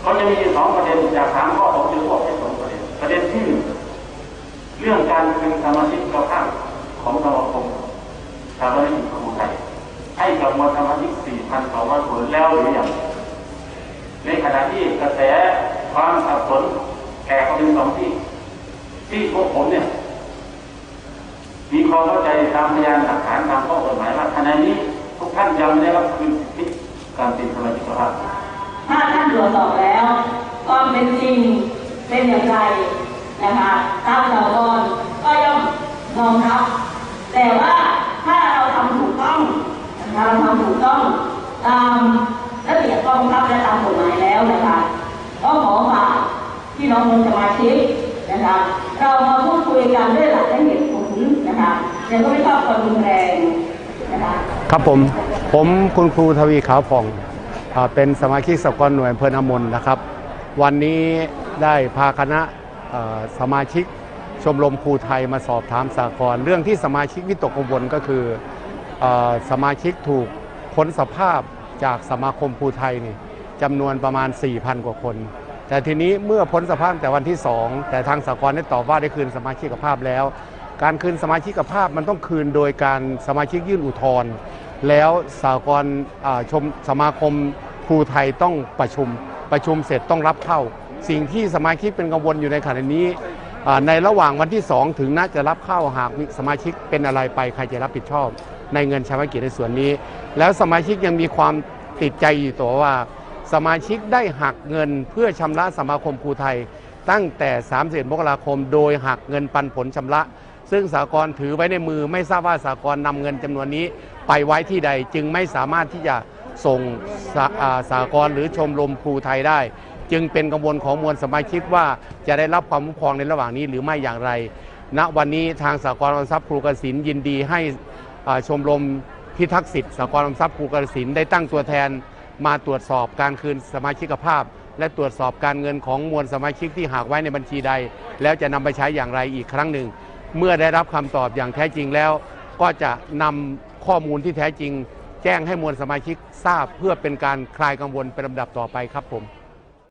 เขาจะมีสองประเด็นจากถามข้อผมจะบอกให้สองประเด็น ประเด็นที่หนึ่งเรื่องการคืนสมาชิกภาพของสมาคมชาวบ้านครูไทยให้กับมวลสมาชิก4,200คนแล้วหรือยังในขณะที่กระแสความสับสนแก่ประเด็นสองที่ ที่พวกผมเนี่ยมีความเข้าใจตามพยานหลักฐานตามข้อกฎหมายว่าขณะนี้ทุกท่านยังไม่ได้รับคืนสิทธิการเป็นสมาชิกภาพ ตรวจสอบแล้วความเป็นจริงเป็นอย่างไรนะคะทางสากลก็ย่อมน้อมรับ แต่ว่าถ้าเราทำถูกต้องนะคะเราทำถูกต้องตามระเบียบกองทัพและตามกฎหมายแล้วนะคะก็ขอฝากพี่น้องสมาชิกนะคะเรามาพูดคุยกันด้วยหลักและเหตุผลนะคะแต่ก็ไม่ชอบความรุนแรงนะคะครับผมผมคุณครูทวีขาวผ่อง เป็นสมาชิกสกลหน่วยอำเภอนามนนะครับ วันนี้ได้พาคณะสมาชิกชมรมครูไทยมาสอบถามสากลเรื่องที่สมาชิกวิตกกังวลก็คือเออสมาชิกถูกพ้นสภาพจากสมาคมครูไทยนี่จำนวนประมาณ 4,000 กว่าคน แต่ทีนี้เมื่อพ้นสภาพแต่วันที่ 2 แต่ทางสากลได้ตอบว่าได้คืนสมาชิกภาพแล้ว การคืนสมาชิกภาพมันต้องคืนโดยการสมาชิกยื่นอุทธรณ์ แล้วสากลชมสมาคมครูไทยต้องประชุม ประชุมเสร็จต้องรับเข้า สิ่งที่สมาชิกเป็นกังวลอยู่ในขณะนี้ในระหว่างวันที่ 2 ถึงน่าจะรับเข้าหากสมาชิกเป็นอะไรไปใครจะรับผิดชอบ ในเงินชาวกิจในส่วนนี้ แล้วสมาชิกยังมีความติดใจอยู่ตัวว่า สมาชิกได้หักเงินเพื่อชำระสมาคมครูไทย ตั้งแต่31มกราคม โดยหักเงินปันผลชำระ ซึ่งสากลถือไว้ในมือไม่ทราบว่าสากลนำเงินจำนวนนี้ไปไว้ที่ใดจึงไม่สามารถที่จะส่งสาสากลหรือชมรมครูไทยได้ จึงเป็นกังวลของมวลสมาชิกว่าจะได้รับความคุ้มครองในระหว่างนี้หรือไม่อย่างไร ณวันนี้ทางสากลออมทรัพย์ครูกสินยินดีให้ชมรมพิทักษ์สิทธิ์สากลออมทรัพย์ครูกสินได้ตั้งตัวแทนมาตรวจสอบการคืนสมาชิกภาพ และตรวจสอบการเงินของมวลสมาชิกที่หากไว้ในบัญชีใด แล้วจะนำไปใช้อย่างไรอีกครั้งหนึ่ง เมื่อได้รับคำตอบอย่างแท้จริงแล้ว ก็จะนำข้อมูลที่แท้จริง แจ้งให้มวลสมาชิกทราบเพื่อเป็นการคลายกังวลเป็นลำดับต่อไปครับผม